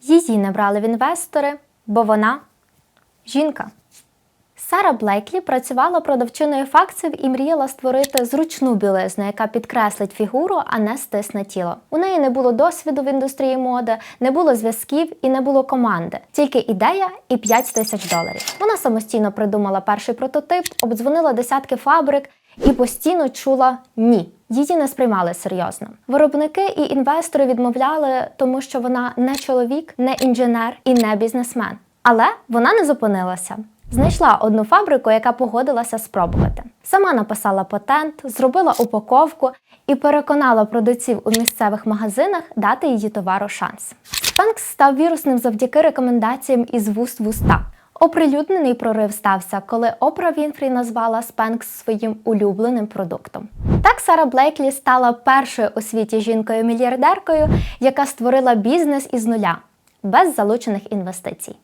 Її не брали в інвестори, бо вона жінка. Сара Блеклі працювала продавчиною факсів і мріяла створити зручну білизну, яка підкреслить фігуру, а не стисне тіло. У неї не було досвіду в індустрії моди, не було зв'язків і не було команди. Тільки ідея і 5 тисяч доларів. Вона самостійно придумала перший прототип, обдзвонила десятки фабрик і постійно чула ні. Її не сприймали серйозно. Виробники і інвестори відмовляли, тому що вона не чоловік, не інженер і не бізнесмен. Але вона не зупинилася. Знайшла одну фабрику, яка погодилася спробувати. Сама написала патент, зробила упаковку і переконала продавців у місцевих магазинах дати її товару шанс. Спенкс став вірусним завдяки рекомендаціям із вуст в уста. Оприлюднений прорив стався, коли Опра Вінфрі назвала Спенкс своїм улюбленим продуктом. Так Сара Блейклі стала першою у світі жінкою-мільярдеркою, яка створила бізнес із нуля без залучених інвестицій.